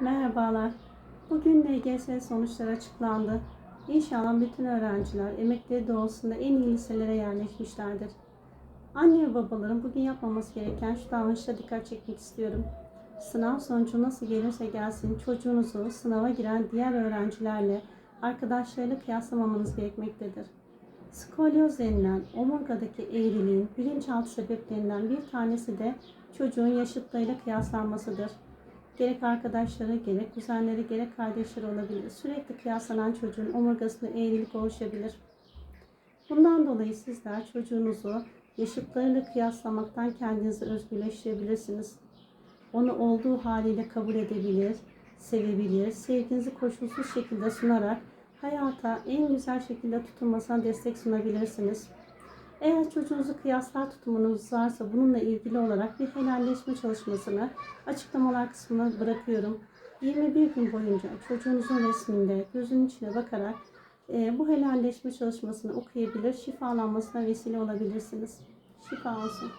Merhabalar. Bugün LGS sonuçları açıklandı. İnşallah bütün öğrenciler emekleri doğrultusunda en iyi liselere yerleşmişlerdir. Anne ve babaların bugün yapmaması gereken şu davranışa dikkat çekmek istiyorum. Sınav sonucu nasıl gelirse gelsin çocuğunuzu sınava giren diğer öğrencilerle arkadaşlarıyla kıyaslamamanız gerekmektedir. Skolyoz denilen omurgadaki eğriliğin bilinçaltı sebeplerinden bir tanesi de çocuğun yaşıtlarıyla kıyaslanmasıdır. Gerek arkadaşları, gerek kuzenleri, gerek kardeşleri olabilir. Sürekli kıyaslanan çocuğun omurgasında eğrilik oluşabilir. Bundan dolayı sizler çocuğunuzu yaşıtlarıyla kıyaslamaktan kendinizi özgürleştirebilirsiniz. Onu olduğu haliyle kabul edebilir, sevebilir, sevginizi koşulsuz şekilde sunarak hayata en güzel şekilde tutunmasına destek sunabilirsiniz. Eğer çocuğunuzu kıyaslar tutumunuz varsa bununla ilgili olarak bir helalleşme çalışmasını açıklamalar kısmına bırakıyorum. 21 gün boyunca çocuğunuzun resminde gözünün içine bakarak e, bu helalleşme çalışmasını okuyabilir, şifalanmasına vesile olabilirsiniz. Şifa olsun.